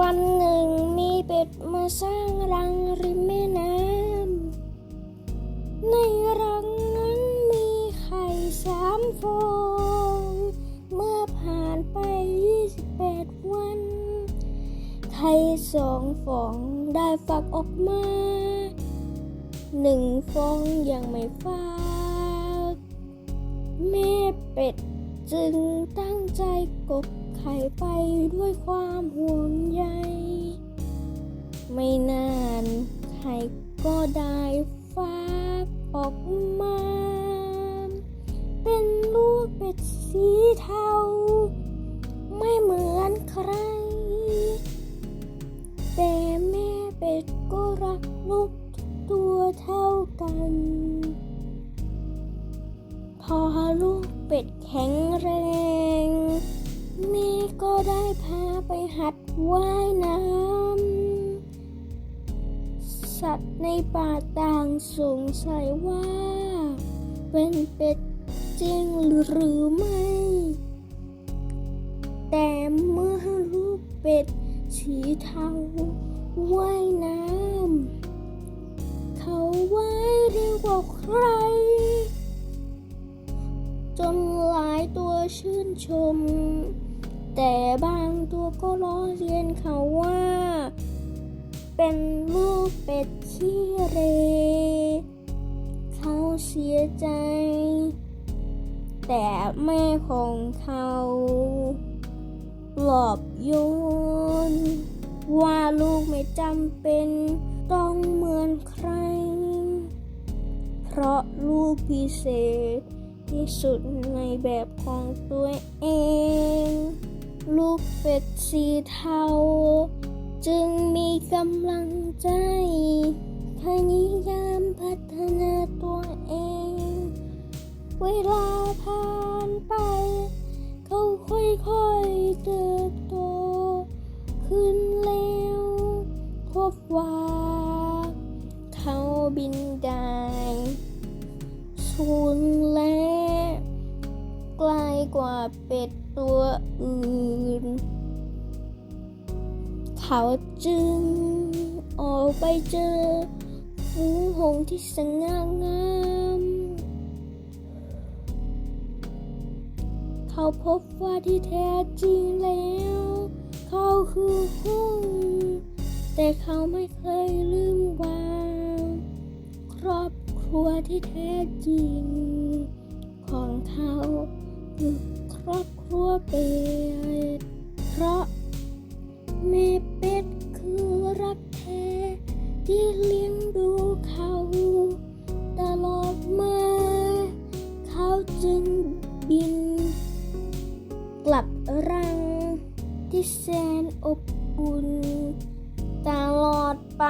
วันหนึ่งมีเป็ดมาสร้างรังริมแม่น้ำ ในรังนั้นมีไข่สามฟอง เมื่อผ่านไป 28 วัน ไข่สองฟองได้ฟักออกมา หนึ่งฟองยังไม่ฟัก แม่เป็ดจึงตั้งใจกบ ไข่ไปด้วยความห่วงใย ไม่นานไข่ก็ได้ฟักออกมา เป็นลูกเป็ดสีเทา ไม่เหมือนใคร แต่แม่เป็ดก็รักลูกตัวเท่ากัน พอลูกเป็ดแข็งแรง แม่ก็ได้พาไปหัดว่ายน้ำ สัตว์ในป่าต่างสงสัยว่า เป็นเป็ดจริงหรือไม่ แต่เมื่อลูกเป็ดสีเทาว่ายน้ำ เขาว่ายเร็วกว่าใคร จนหลายตัวชื่นชม แต่บางตัวก็ล้อเลียนเขาว่า เป็นลูกเป็ดขี้เร เขาเสียใจ แต่แม่ของเขาปลอบโยน ว่าลูกไม่จำเป็นต้องเหมือนใคร เพราะลูกพิเศษที่สุดในแบบของตัวเอง ลูกเป็ดสีเทา จึงมีกำลังใจ พยายามพัฒนาตัวเอง เวลาผ่านไป เขาค่อยๆเติบโต ขึ้นแล้วพบว่า เขาบินได้สูง กว่าเป็ดตัวอื่น เขาจึงออกไปเจอฝูงหงที่สง่างาม เขาพบว่าที่แท้จริงแล้ว เขาคือหงแต่เขาไม่เคยลืมว่าครอบครัวที่แท้จริงของเขา คือครอบครัวเป็ด เพราะแม่เป็ดคือรักแท้ ที่เลี้ยงดูเขา ตลอดมา เขาจึงบิน กลับรังที่แสนอบอุ่นตลอดไป